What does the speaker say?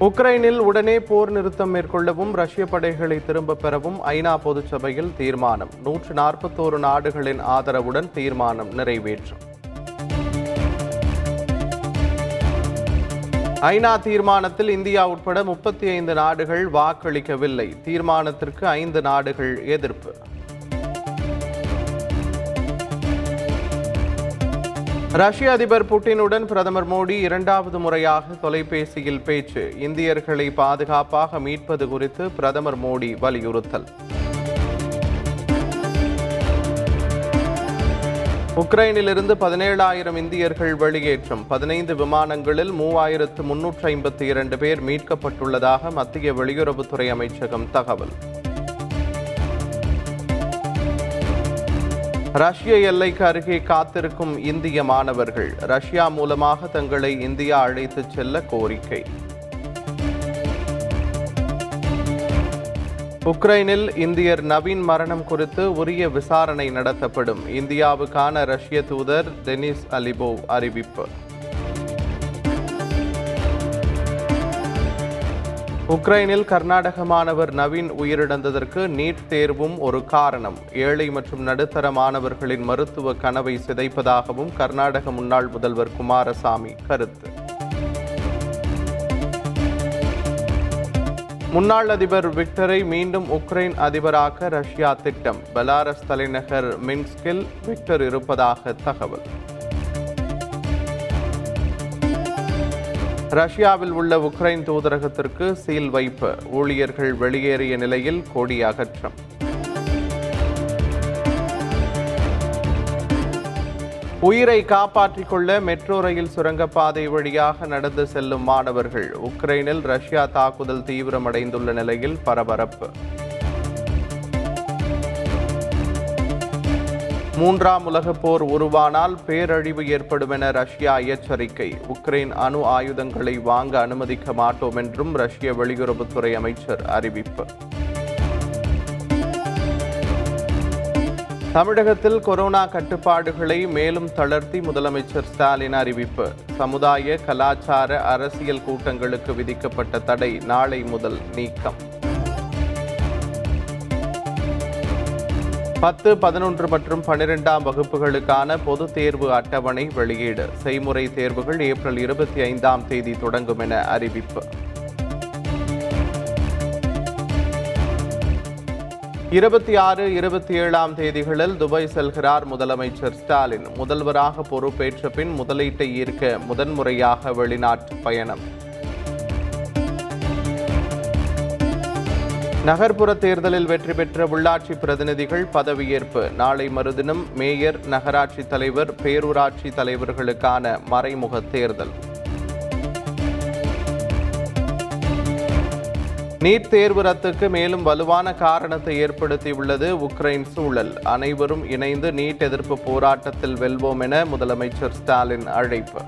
உக்ரைனில் உடனே போர் நிறுத்தம் மேற்கொள்ளவும் ரஷ்ய படைகளை திரும்பப் பெறவும் ஐநா பொதுச்சபையில் தீர்மானம். நூற்று நாற்பத்தோரு நாடுகளின் ஆதரவுடன் தீர்மானம் நிறைவேற்றும். ஐநா தீர்மானத்தில் இந்தியா உட்பட முப்பத்தி ஐந்து நாடுகள் வாக்களிக்கவில்லை. தீர்மானத்திற்கு ஐந்து நாடுகள் எதிர்ப்பு. ரஷ்ய அதிபர் புட்டினுடன் பிரதமர் மோடி இரண்டாவது முறையாக தொலைபேசியில் பேச்சு. இந்தியர்களை பாதுகாப்பாக மீட்பது குறித்து பிரதமர் மோடி வலியுறுத்தல். உக்ரைனிலிருந்து பதினேழாயிரம் இந்தியர்கள் வெளியேற்றம். பதினைந்து விமானங்களில் மூவாயிரத்து முன்னூற்று ஐம்பத்தி இரண்டு பேர் மீட்கப்பட்டுள்ளதாக மத்திய வெளியுறவுத்துறை அமைச்சகம் தகவல். ரஷ்ய எல்லைக்கு அருகே காத்திருக்கும் இந்திய மாணவர்கள் ரஷ்யா மூலமாக தங்களை இந்தியா அழைத்துச் செல்ல கோரிக்கை. உக்ரைனில் இந்தியர் நவீன் மரணம் குறித்து உரிய விசாரணை நடத்தப்படும். இந்தியாவுக்கான ரஷ்ய தூதர் டெனிஸ் அலிபோவ் அறிவிப்பு. உக்ரைனில் கர்நாடக மாணவர் நவீன் உயிரிழந்ததற்கு நீட் தேர்வும் ஒரு காரணம். ஏழை மற்றும் நடுத்தர மாணவர்களின் மருத்துவ கனவை சிதைப்பதாகவும் கர்நாடக முன்னாள் முதல்வர் குமாரசாமி கருத்து. முன்னாள் அதிபர் விக்டரை மீண்டும் உக்ரைன் அதிபராக்க ரஷ்யா திட்டம். பெலாரஸ் தலைநகர் மின்ஸ்கில் விக்டர் இருப்பதாக தகவல். ரஷ்யாவில் உள்ள உக்ரைன் தூதரகத்திற்கு சீல் வைப்பு. ஊழியர்கள் வெளியேறிய நிலையில் கொடி அகற்றம். உயிரை காப்பாற்றிக் கொள்ள மெட்ரோ ரயில் சுரங்கப்பாதை வழியாக நடந்து செல்லும் மாணவர்கள். உக்ரைனில் ரஷ்யா தாக்குதல் தீவிரமடைந்துள்ள நிலையில் பரபரப்பு. மூன்றாம் உலகப் போர் உருவானால் பேரழிவு ஏற்படும் என ரஷ்யா எச்சரிக்கை. உக்ரைன் அணு ஆயுதங்களை வாங்க அனுமதிக்க மாட்டோம் என்றும் ரஷ்ய வெளியுறவுத்துறை அமைச்சர் அறிவிப்பு. தமிழகத்தில் கொரோனா கட்டுப்பாடுகளை மேலும் தளர்த்தி முதலமைச்சர் ஸ்டாலின் அறிவிப்பு. சமுதாய கலாச்சார அரசியல் கூட்டங்களுக்கு விதிக்கப்பட்ட தடை நாளை முதல் நீக்கம். பத்து பதினொன்று மற்றும் பன்னிரெண்டாம் வகுப்புகளுக்கான பொதுத் தேர்வு அட்டவணை வெளியீடு. செய்முறை தேர்வுகள் ஏப்ரல் இருபத்தி ஐந்தாம் தேதி தொடங்கும் என அறிவிப்பு. இருபத்தி ஆறு இருபத்தி ஏழாம் தேதிகளில் துபாய் செல்கிறார் முதலமைச்சர் ஸ்டாலின். முதல்வராக பொறுப்பேற்ற பின் முதலீட்டை ஈர்க்க முதன்முறையாக வெளிநாட்டு பயணம். நகர்ப்புற தேர்தலில் வெற்றி பெற்ற உள்ளாட்சி பிரதிநிதிகள் பதவியேற்பு. நாளை மறுதினம் மேயர் நகராட்சி தலைவர் பேரூராட்சி தலைவர்களுக்கான மறைமுக தேர்தல். நீட் தேர்வு ரத்துக்கு மேலும் வலுவான காரணத்தை ஏற்படுத்தியுள்ளது உக்ரைன் சூழல். அனைவரும் இணைந்து நீட் எதிர்ப்பு போராட்டத்தில் வெல்வோம் என முதலமைச்சர் ஸ்டாலின் அழைப்பு.